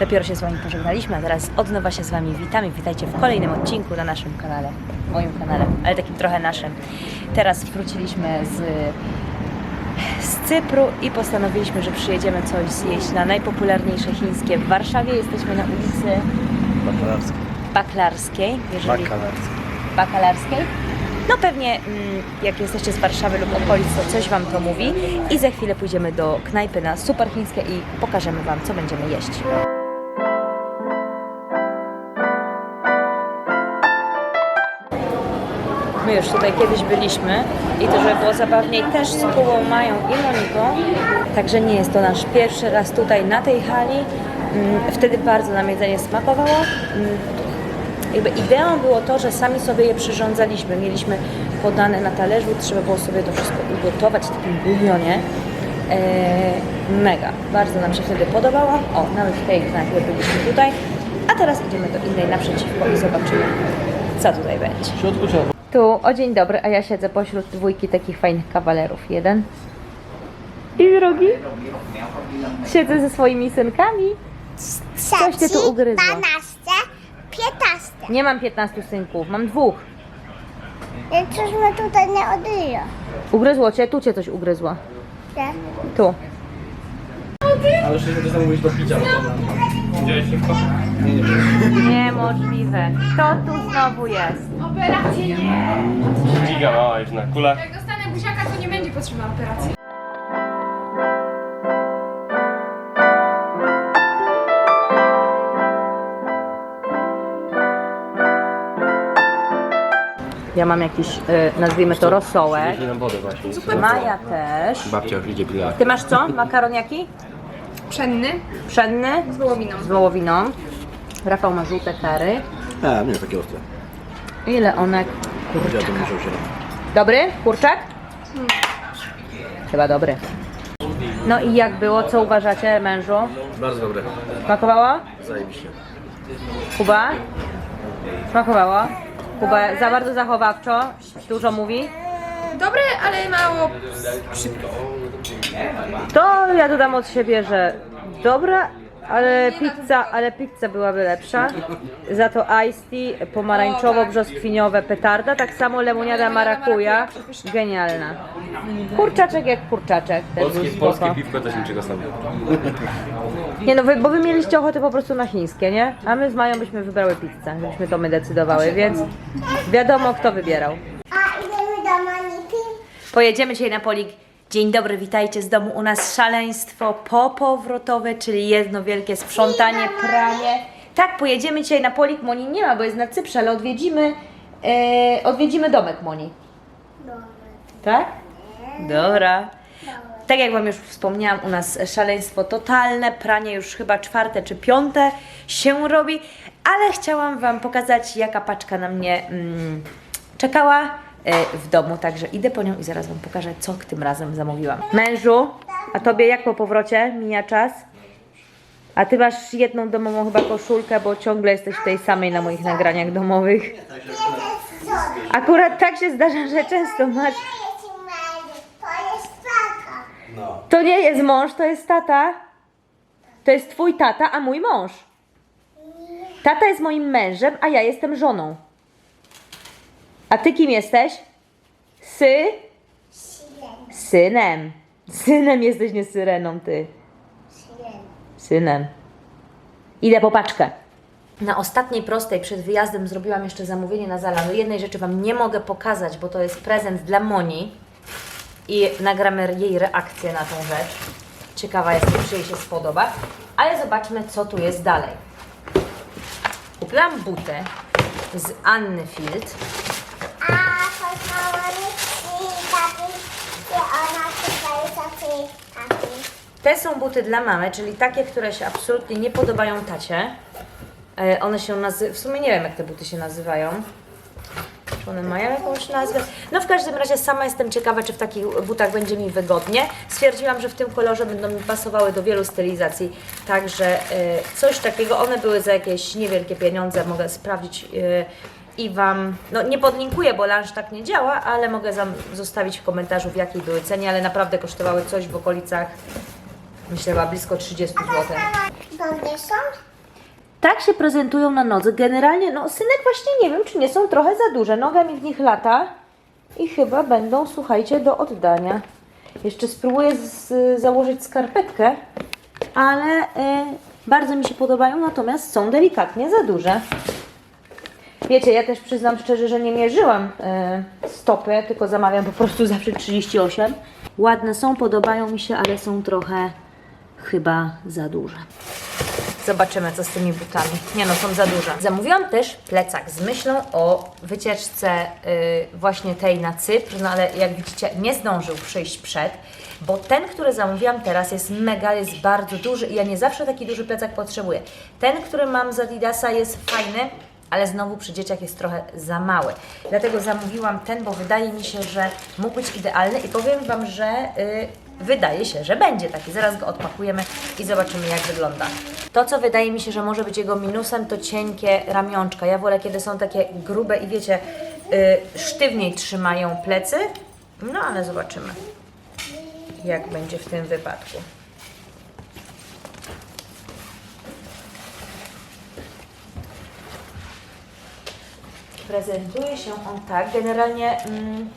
Dopiero się z Wami pożegnaliśmy, a teraz od nowa się z Wami witamy. Witajcie w kolejnym odcinku na naszym kanale, moim kanale, ale takim trochę naszym. Teraz wróciliśmy z, z Cypru i postanowiliśmy, że przyjedziemy coś zjeść na najpopularniejsze chińskie w Warszawie. Jesteśmy na ulicy Bakalarski. Baklarskiej, jeżeli Bakalarski. bakalarskiej. No pewnie mm, jak jesteście z Warszawy lub okolic, to coś Wam to mówi. I za chwilę pójdziemy do knajpy na super chińskie i pokażemy Wam, co będziemy jeść. My już tutaj kiedyś byliśmy i to, żeby było zabawniej, też z Kułą Mają i Moniką. Także nie jest to nasz pierwszy raz tutaj na tej hali. Mm, Wtedy bardzo nam jedzenie smakowało. Mm, jakby ideą było to, że sami sobie je przyrządzaliśmy. Mieliśmy podane na talerzu, trzeba było sobie to wszystko ugotować w takim bulionie. Eee, mega, bardzo nam się wtedy podobało. O, nawet w tej knajpie byliśmy tutaj. A teraz idziemy do innej naprzeciwko i zobaczymy, co tutaj będzie. W środku Tu, o dzień dobry, a ja siedzę pośród dwójki takich fajnych kawalerów. Jeden i drugi. Siedzę ze swoimi synkami. Coś ty tu ugryzła. 12, 15. Nie mam 15 synków, mam dwóch. I coś mnie tutaj nie odryje. Ugryzło cię? Tu cię coś ugryzło. Nie? Tu. Ale już się zamówić do picia. Widziałeś szybko? Nie, nie wiem. Niemożliwe. Kto tu znowu jest? Operację nie! Giga mała już na kulach. Jak dostanę buziaka, to nie będzie potrzebna operacji. Ja mam jakiś, y, nazwijmy to rosołek. Weźmie nam wodę właśnie. Maja też. Babcia już idzie pilać. Ty masz co? Makaron jaki? Pszenny Pszenny? z wołowiną. Z wołowiną. Rafał ma żółte kary. A, nie, takie ostre. Ile one? Dobry? Kurczak? Chyba dobry. No i jak było? Co uważacie, mężu? Bardzo dobre. Smakowało? Zajebiście. Kuba? Smakowało? Kuba za bardzo zachowawczo, dużo mówi. Dobre, ale mało. To ja dodam od siebie, że dobra, ale pizza, ale pizza byłaby lepsza. Za to iced tea pomarańczowo-brzoskwiniowe petarda, tak samo lemoniada marakuja, genialna. Kurczaczek jak kurczaczek. też był Polskie, spoko. polskie piwko też niczego sobie. Nie no, wy, bo wy mieliście ochotę po prostu na chińskie, nie? A my z Mają byśmy wybrały pizzę, żebyśmy to my decydowały, więc wiadomo kto wybierał. A idziemy do Moniki. Pojedziemy dzisiaj na polik. Dzień dobry, witajcie z domu. U nas szaleństwo popowrotowe, czyli jedno wielkie sprzątanie, pranie. Tak, pojedziemy dzisiaj na polik. Moni nie ma, bo jest na Cyprze, ale odwiedzimy, e, odwiedzimy domek Moni. Tak? Dobra. Tak jak Wam już wspomniałam, u nas szaleństwo totalne, pranie już chyba czwarte czy piąte się robi, ale chciałam Wam pokazać, jaka paczka na mnie mm, czekała w domu, także idę po nią i zaraz Wam pokażę, co tym razem zamówiłam. Mężu, a Tobie jak po powrocie mija czas? A Ty masz jedną domową chyba koszulkę, bo ciągle jesteś w tej samej na moich nagraniach domowych. Akurat tak się zdarza, że często masz. To nie jest mąż, to jest tata. To jest twój tata, a mój mąż. Tata jest moim mężem, a ja jestem żoną. A ty kim jesteś? Sy? Synem. Synem jesteś, nie syreną, ty. Synem. Idę po paczkę. Na ostatniej prostej przed wyjazdem zrobiłam jeszcze zamówienie na Zalando. Jednej rzeczy Wam nie mogę pokazać, bo to jest prezent dla Moni i nagramy jej reakcję na tą rzecz. Ciekawa jestem, czy jej się spodoba. Ale zobaczmy, co tu jest dalej. Kupiłam buty z Anny Field. A to są Moniki, taty. I Te są buty dla mamy, czyli takie, które się absolutnie nie podobają tacie. E, One się nazywają, w sumie nie wiem jak te buty się nazywają. Czy one mają jakąś nazwę? No w każdym razie sama jestem ciekawa, czy w takich butach będzie mi wygodnie. Stwierdziłam, że w tym kolorze będą mi pasowały do wielu stylizacji. Także e, coś takiego, one były za jakieś niewielkie pieniądze, mogę sprawdzić e, i Wam, no nie podlinkuję, bo lunch tak nie działa, ale mogę zostawić w komentarzu w jakiej były cenie, ale naprawdę kosztowały coś w okolicach, myślę, blisko 30 zł. Tak się prezentują na nodze. Generalnie, no synek właśnie nie wiem, czy nie są trochę za duże. Noga mi w nich lata i chyba będą, słuchajcie, do oddania. Jeszcze spróbuję z, założyć skarpetkę, ale e, bardzo mi się podobają, natomiast są delikatnie za duże. Wiecie, ja też przyznam szczerze, że nie mierzyłam e, stopy, tylko zamawiam po prostu zawsze 38. Ładne są, podobają mi się, ale są trochę chyba za duże. Zobaczymy, co z tymi butami. Nie no, są za duże. Zamówiłam też plecak z myślą o wycieczce y, właśnie tej na Cypr, no ale jak widzicie, nie zdążył przyjść przed, bo ten, który zamówiłam teraz jest mega, jest bardzo duży i ja nie zawsze taki duży plecak potrzebuję. Ten, który mam z Adidasa jest fajny, ale znowu przy dzieciach jest trochę za mały. Dlatego zamówiłam ten, bo wydaje mi się, że mógł być idealny i powiem Wam, że y, wydaje się, że będzie taki. Zaraz go odpakujemy i zobaczymy, jak wygląda. To, co wydaje mi się, że może być jego minusem, to cienkie ramionczka. Ja wolę, kiedy są takie grube i wiecie, y, sztywniej trzymają plecy. No, ale zobaczymy, jak będzie w tym wypadku. Prezentuje się on tak. Generalnie mm,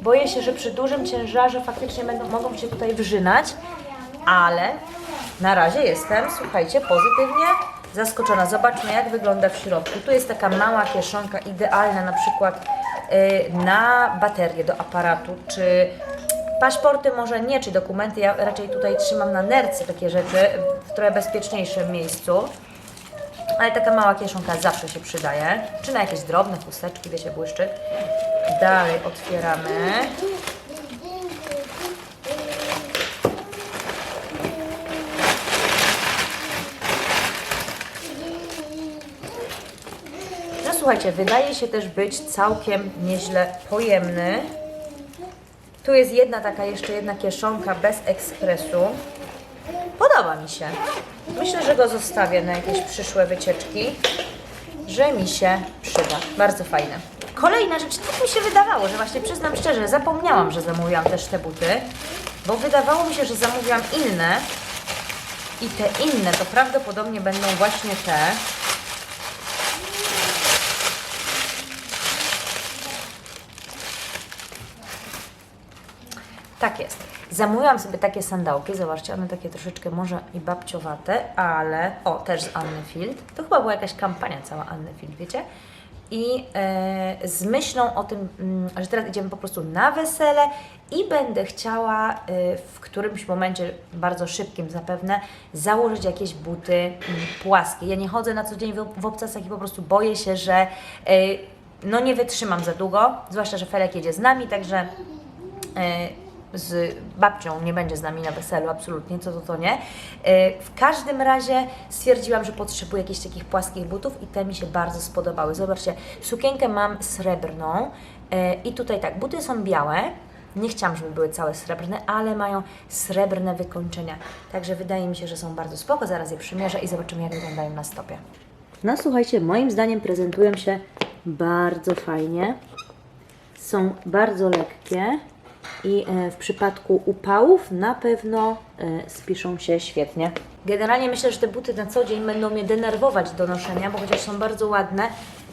boję się, że przy dużym ciężarze faktycznie będą, mogą się tutaj wrzynać, ale na razie jestem, słuchajcie, pozytywnie zaskoczona. Zobaczmy, jak wygląda w środku. Tu jest taka mała kieszonka, idealna na przykład y, na baterię do aparatu, czy paszporty może nie, czy dokumenty. Ja raczej tutaj trzymam na nerce takie rzeczy w trochę bezpieczniejszym miejscu. Ale taka mała kieszonka zawsze się przydaje. Czy na jakieś drobne chusteczki, wiecie, błyszczyk. Dalej otwieramy. No słuchajcie, wydaje się też być całkiem nieźle pojemny. Tu jest jedna taka, jeszcze jedna kieszonka bez ekspresu. Podoba mi się. Myślę, że go zostawię na jakieś przyszłe wycieczki, że mi się przyda. Bardzo fajne. Kolejna rzecz, tak mi się wydawało, że właśnie przyznam szczerze, zapomniałam, że zamówiłam też te buty, bo wydawało mi się, że zamówiłam inne i te inne to prawdopodobnie będą właśnie te. Tak jest. Zamówiłam sobie takie sandałki, zobaczcie, one takie troszeczkę może i babciowate, ale o, też z Anny Field. To chyba była jakaś kampania cała Anny Field, wiecie? I e, z myślą o tym, mm, że teraz idziemy po prostu na wesele i będę chciała e, w którymś momencie, bardzo szybkim zapewne, założyć jakieś buty mm, płaskie. Ja nie chodzę na co dzień w, w obcasach i po prostu boję się, że e, no nie wytrzymam za długo, zwłaszcza, że Felek jedzie z nami, także z babcią nie będzie z nami na weselu, absolutnie, co to to nie. E, W każdym razie stwierdziłam, że potrzebuję jakichś takich płaskich butów i te mi się bardzo spodobały. Zobaczcie, sukienkę mam srebrną e, i tutaj tak, buty są białe, nie chciałam, żeby były całe srebrne, ale mają srebrne wykończenia. Także wydaje mi się, że są bardzo spoko. Zaraz je przymierzę i zobaczymy, jak wyglądają na stopie. No słuchajcie, moim zdaniem prezentują się bardzo fajnie. Są bardzo lekkie i e, w przypadku upałów na pewno e, spiszą się świetnie. Generalnie myślę, że te buty na co dzień będą mnie denerwować do noszenia, bo chociaż są bardzo ładne,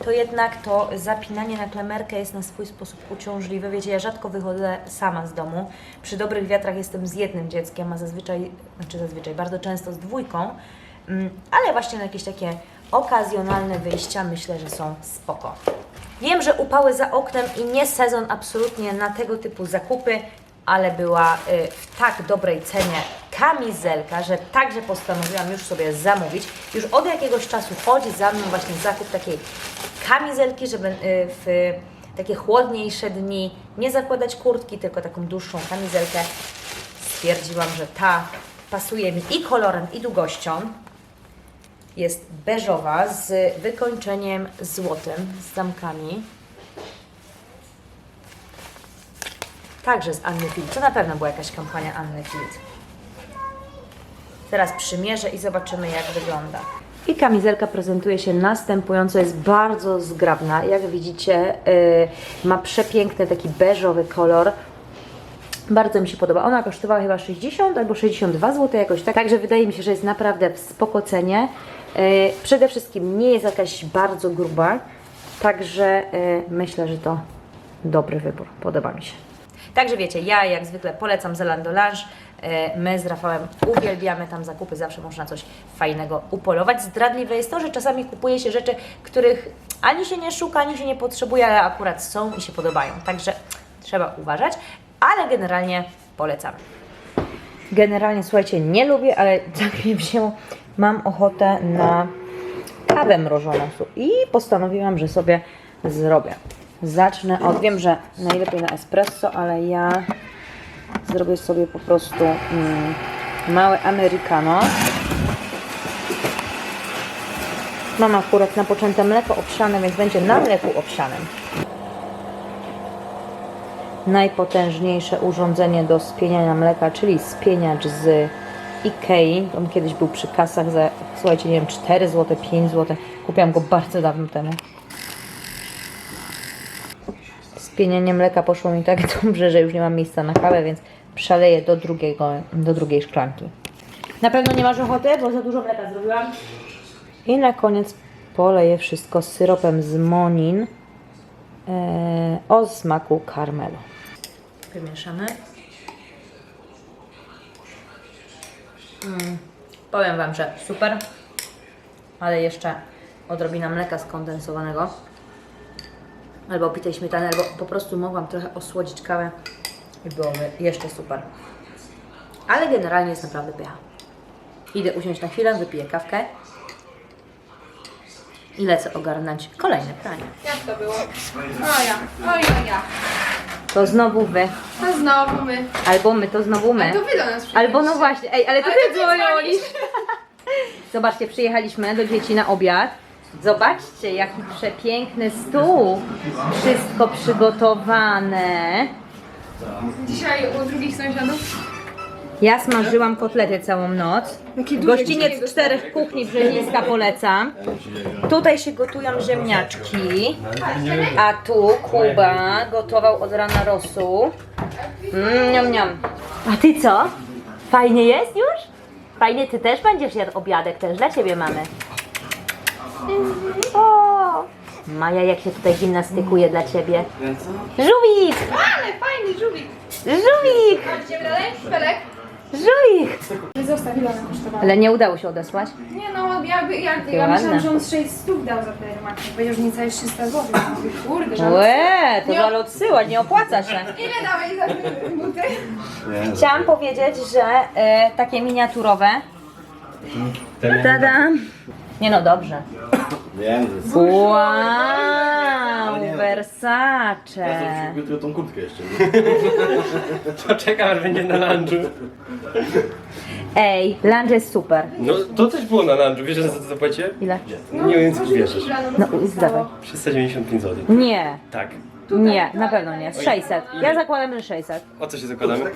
to jednak to zapinanie na klamerkę jest na swój sposób uciążliwe. Wiecie, ja rzadko wychodzę sama z domu. Przy dobrych wiatrach jestem z jednym dzieckiem, a zazwyczaj, znaczy zazwyczaj, bardzo często z dwójką. Mm, ale właśnie na jakieś takie okazjonalne wyjścia myślę, że są spoko. Wiem, że upały za oknem i nie sezon absolutnie na tego typu zakupy, ale była y, w tak dobrej cenie kamizelka, że także postanowiłam już sobie zamówić. Już od jakiegoś czasu chodzi za mną właśnie zakup takiej kamizelki, żeby y, w takie chłodniejsze dni nie zakładać kurtki, tylko taką dłuższą kamizelkę. Stwierdziłam, że ta pasuje mi i kolorem, i długością jest beżowa z wykończeniem złotym, z zamkami. Także z Anny Field. To na pewno była jakaś kampania Anny Field. Teraz przymierzę i zobaczymy jak wygląda. I kamizelka prezentuje się następująco, jest bardzo zgrabna. Jak widzicie, yy, ma przepiękny taki beżowy kolor. Bardzo mi się podoba. Ona kosztowała chyba 60 albo 62 zł jakoś tak. Także wydaje mi się, że jest naprawdę w spoko cenie. Yy, przede wszystkim nie jest jakaś bardzo gruba. Także yy, myślę, że to dobry wybór. Podoba mi się. Także wiecie, ja jak zwykle polecam Zalando Lounge. Yy, My z Rafałem uwielbiamy tam zakupy, zawsze można coś fajnego upolować. Zdradliwe jest to, że czasami kupuje się rzeczy, których ani się nie szuka, ani się nie potrzebuje, ale akurat są i się podobają. Także trzeba uważać, ale generalnie polecam. Generalnie, słuchajcie, nie lubię, ale tak wzięło, mam ochotę na kawę mrożoną i postanowiłam, że sobie zrobię. Zacznę od, wiem, że najlepiej na espresso, ale ja zrobię sobie po prostu mm, małe americano. Mam akurat napoczęte mleko owsiane, więc będzie na mleku owsianym najpotężniejsze urządzenie do spieniania mleka, czyli spieniacz z Ikei. On kiedyś był przy kasach za, słuchajcie, nie wiem, 4 zł, 5 zł. Kupiłam go bardzo dawno temu. Spienianie mleka poszło mi tak dobrze, że już nie mam miejsca na kawę, więc przeleję do, drugiego, do drugiej szklanki. Na pewno nie masz ochoty, bo za dużo mleka zrobiłam. I na koniec poleję wszystko syropem z Monin e, o smaku karmelu. Wymieszamy. Mm, powiem Wam, że super, ale jeszcze odrobina mleka skondensowanego albo pitej śmietany, albo po prostu mogłam trochę osłodzić kawę i byłoby jeszcze super. Ale generalnie jest naprawdę pycha. Idę usiąść na chwilę, wypiję kawkę i lecę ogarnąć kolejne pranie. Jak to było? O ja, oj o ja. To znowu wy. A znowu my. Albo my, to znowu my. A to wy do nas Albo no właśnie, ej, ale to ty dzwonisz. Zobaczcie, przyjechaliśmy do dzieci na obiad. Zobaczcie, jaki przepiękny stół. Wszystko przygotowane. Dzisiaj u drugich sąsiadów. Ja smażyłam kotlety całą noc. Gościniec czterech kuchni Brzezińska polecam. Tutaj się gotują ziemniaczki. A tu Kuba gotował od rana rosół. Mm, niam, niam. A ty co? Fajnie jest już? Fajnie, ty też będziesz jadł obiadek, też dla ciebie mamy. O! Maja, jak się tutaj gimnastykuje dla ciebie. Żółwik! Ale fajny żółwik. Żółwik! Idziemy dalej? Felek? Żółwik! Zostaw, ile ona kosztowała? Ale nie udało się odesłać. Nie no, ja, by- ja, ja myślałam, że on z 600 dał za te remaksy. Powiedział, że niecałe 300 zł. Mówię, Kurde, że... Łe, to ale odsyłać, nie opłaca się. Ile dałeś za te buty? Chciałam powiedzieć, że e, takie miniaturowe. Tada! Nie no, dobrze. Wiem, że jest. Wow, Versace. Jutro tą kurtkę jeszcze. To czekam, aż będzie na lunchu. Ej, lunch jest super. No to też było na lunchu, wiesz za co zapłaciłem? Ile? Nie wiem co bierzesz. No, zdawaj. 395 zł. Nie, Tak. nie, na pewno nie. 600. Ja zakładam, że 600. O co się zakładamy?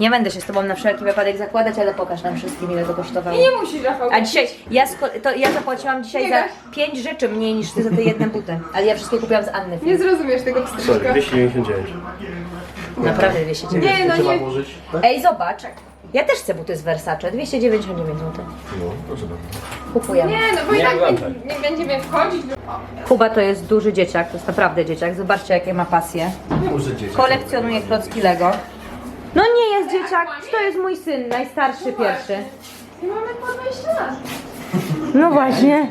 Tak. Nie będę się z tobą na wszelki wypadek zakładać, ale pokaż nam wszystkim, ile to kosztowało. Nie musisz, Rafał. A dzisiaj, ja, sko- to ja zapłaciłam dzisiaj Nie za gaś. 5 rzeczy mniej niż ty za te jedne buty. Ale ja wszystkie kupiłam z Anny. Nie zrozumiesz tego Sorry, pstryczka. 299. Naprawdę 209. Nie, no Trzeba nie. włożyć. Ej, zobacz. Ja też chcę buty z Versace. 299 zł. No, proszę bardzo. Kupujemy. Nie, no bo i Nie tak oglądaj. nie, nie będziemy wchodzić. Kuba to jest duży dzieciak, to jest naprawdę dzieciak. Zobaczcie, jakie ma pasje. Nie muszę dzieci. Kolekcjonuje klocki Lego. No nie jest dzieciak, to jest mój syn, najstarszy pierwszy. I mamy po 20 lat. No właśnie.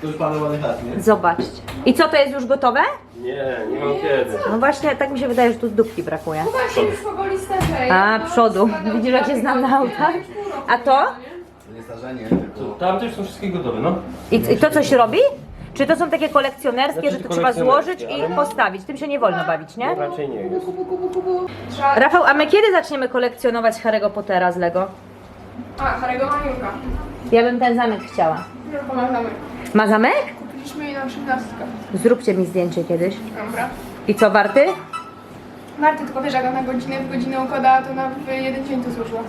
To już parę ładnych lat, nie? Zobaczcie. I co, to jest już gotowe? Nie, nie mam kiedy. No właśnie, tak mi się wydaje, że tu dupki brakuje. Chyba się już powoli starzeje. A, No, przodu. spadał- Widzisz, jak się znam na autach? A to? To nie starzenie, tylko... Tam też są wszystkie gotowe, no. I, I to coś robi? Czy to są takie kolekcjonerskie, Znaczy, że to trzeba złożyć i ale- postawić? Tym się nie wolno bawić, nie? Raczej nie jest. Trzeba... Rafał, a my kiedy zaczniemy kolekcjonować Harry'ego Pottera z Lego? A, Harego Maniuka. Ja bym ten zamek chciała. Pomagamy. Ma zamek? Kupiliśmy jej na 13. Zróbcie mi zdjęcie kiedyś. Dobra. I co, warty? Marty, tylko wiesz, jak ona godzinę w godzinę układa, to na w jeden dzień to złożyła.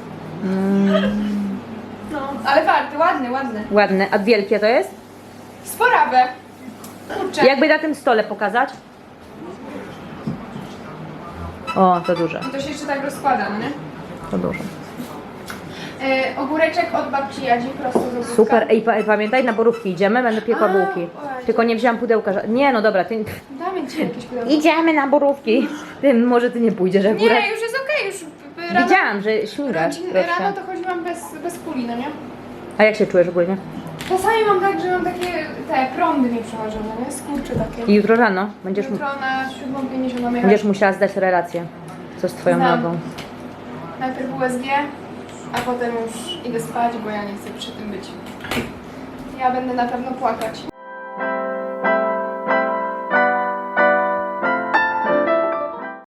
No, ale warty, ładny, ładny. Ładny. A wielkie to jest? Sporawe. Kurczę. Jakby na tym stole pokazać? O, to duże, to się jeszcze tak rozkłada, no nie? to duże. E, ogóreczek od babci Jadzi prosto z ogórka. Super, ej, pa, pamiętaj, na borówki idziemy, będę piekła A, bułki. Tylko nie wzięłam pudełka. ża- Nie, no dobra, ty... Damy ci jakieś pudełko. Idziemy na borówki. Ty, może ty nie pójdziesz akurat. Nie, już jest okej, już rano, Widziałam, że śmigasz rodzin, troszkę. rano to chodziłam bez, bez kuli, no nie? A jak się czujesz ogólnie? Czasami mam tak, że mam takie, te prądy mi przechodzą, no nie? Skurcze takie. I jutro rano będziesz, mu- Jutro na 7.50 mam jechać. będziesz musiała zdać relację. Co z twoją Znam. nogą? Najpierw USG, a potem już idę spać, bo ja nie chcę przy tym być. Ja będę na pewno płakać.